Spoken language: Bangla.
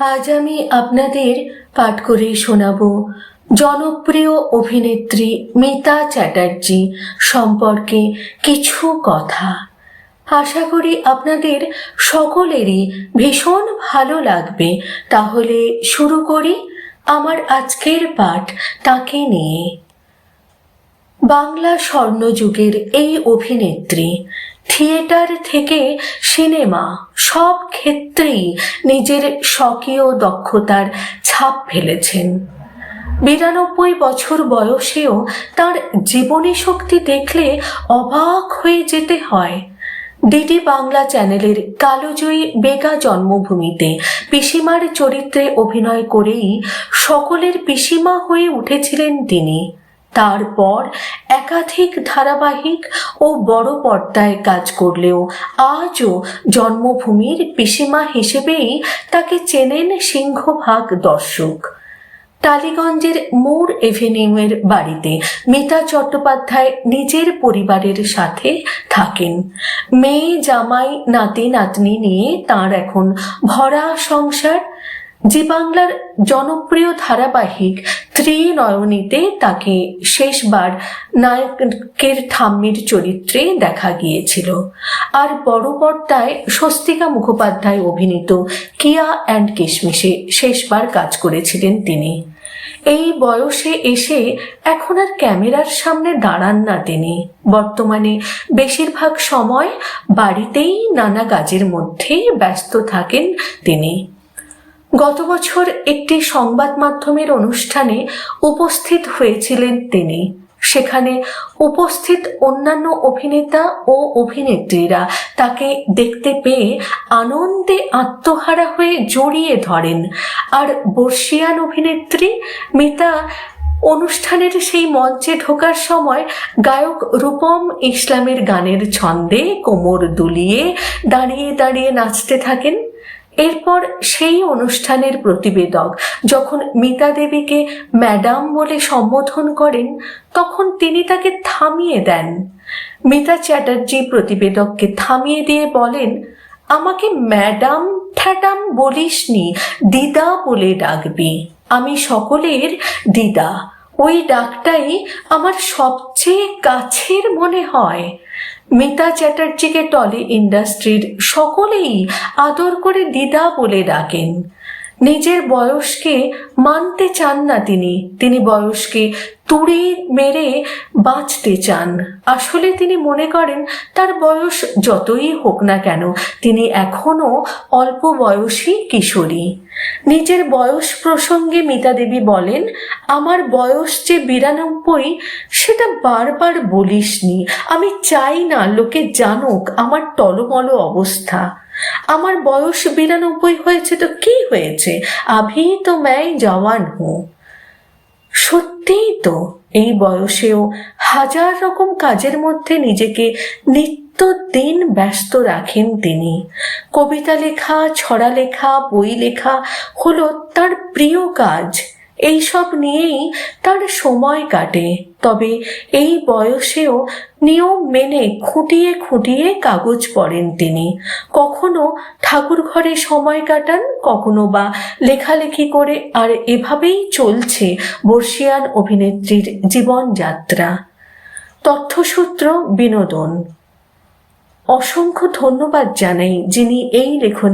আজ আমি আপনাদের পাঠ করে শোনাব। জনপ্রিয় অভিনেত্রী মিতা চ্যাটার্জি সম্পর্কে কিছু কথা। আশা করি আপনাদের সকলেরই ভীষণ ভালো লাগবে। তাহলে শুরু করি আমার আজকের পাঠ তাকে নিয়ে। বাংলা স্বর্ণযুগের এই অভিনেত্রী থিয়েটার থেকে সিনেমা সব ক্ষেত্রেই নিজের স্বকীয় দক্ষতার ছাপ ফেলেছেন। বিরানব্বই বছর বয়সেও তার জীবনী শক্তি দেখলে অবাক হয়ে যেতে হয়। ডিডি বাংলা চ্যানেলের কালোজয়ী বেগা জন্মভূমিতে পিসিমার চরিত্রে অভিনয় করেই সকলের পিসিমা হয়ে উঠেছিলেন তিনি। তারপর একাধিক ধারাবাহিক ও বড় পর্দায় কাজ করলেও আজও জন্মভূমির পিসিমা হিসেবেই তাকে চেনেন সিংহভাগ দর্শক। টালিগঞ্জের মোর এভিনিউয়ের বাড়িতে মিতা চট্টোপাধ্যায় নিজের পরিবারের সাথে থাকেন। মেয়ে জামাই, নাতি, নাতনি নিয়ে তার এখন ভরা সংসার। জি বাংলার জনপ্রিয় ধারাবাহিক ত্রিনয়নীতে তাকে শেষবার নায়কের ঠাম্মির চরিত্রে দেখা গিয়েছিল। আর বড় পর্দায় স্বস্তিকা মুখোপাধ্যায় অভিনীত কিয়া অ্যান্ড কিশমিশে শেষবার কাজ করেছিলেন তিনি। এই বয়সে এসে এখন আর ক্যামেরার সামনে দাঁড়ান না তিনি। বর্তমানে বেশিরভাগ সময় বাড়িতেই নানা কাজের মধ্যে ব্যস্ত থাকেন তিনি। গত বছর একটি সংবাদ মাধ্যমের অনুষ্ঠানে উপস্থিত হয়েছিলেন তিনি। সেখানে উপস্থিত অন্যান্য অভিনেতা ও অভিনেত্রীরা তাকে দেখতে পেয়ে আনন্দে আত্মহারা হয়ে জড়িয়ে ধরেন। আর বর্ষিয়ান অভিনেত্রী মিতা অনুষ্ঠানের সেই মঞ্চে ঢোকার সময় গায়ক রূপম ইসলামের গানের ছন্দে কোমর দুলিয়ে দাঁড়িয়ে দাঁড়িয়ে নাচতে থাকেন এরপর সেই অনুষ্ঠানের প্রতিবেদক যখন মিতা দেবীকে ম্যাডাম বলে সম্বোধন করেন, তখন তিনি তাকে থামিয়ে দেন। মিতা চ্যাটার্জি প্রতিবেদককে থামিয়ে দিয়ে বলেন, আমাকে ম্যাডাম ঠ্যাডাম বলিসনি, দিদা বলে ডাকবি। আমি সকলের দিদা। ওই ডাকটাই আমার সবচেয়ে কাছের মনে হয়। মিতা চ্যাটার্জিকে টলি ইন্ডাস্ট্রির সকলেই আদর করে দিদা বলে ডাকেন। নিজের বয়সকে মানতে চান না তিনি। তিনি বয়সকে তুড়ি মেরে বাঁচতে চান। আসলে তিনি মনে করেন, তার বয়স যতই হোক না কেন, তিনি এখনও অল্প বয়সী কিশোরী। নিজের বয়স প্রসঙ্গে মিতা দেবী বলেন, আমার বয়স যে বিরানব্বই, সেটা বারবার বলিসনি। আমি চাই না, লোকে জানুক আমার টলমল অবস্থা। আমার বয়স বিরানব্বই হয়েছে তো কি হয়েছে? আভি তো ম্যায় জওয়ান হুঁ। সত্যিই তো, এই বয়সেও হাজার রকম কাজের মধ্যে নিজেকে নিত্যদিন ব্যস্ত রাখেন তিনি। কবিতা লেখা, ছড়া লেখা, বই লেখা হলো তার প্রিয় কাজ। এইসব নিয়েই তার সময় কাটে। তবে এই বয়সেও নিয়ম মেনে খুঁটিয়ে খুঁটিয়ে কাগজ পড়েন তিনি। কখনো ঠাকুর ঘরে সময় কাটান, কখনো বা লেখালেখি করে, আর এভাবেই চলছে বর্ষিয়ান অভিনেত্রীর জীবনযাত্রা। তথ্যসূত্র বিনোদন। অসংখ্য ধন্যবাদ জানাই যিনি এই লেখনী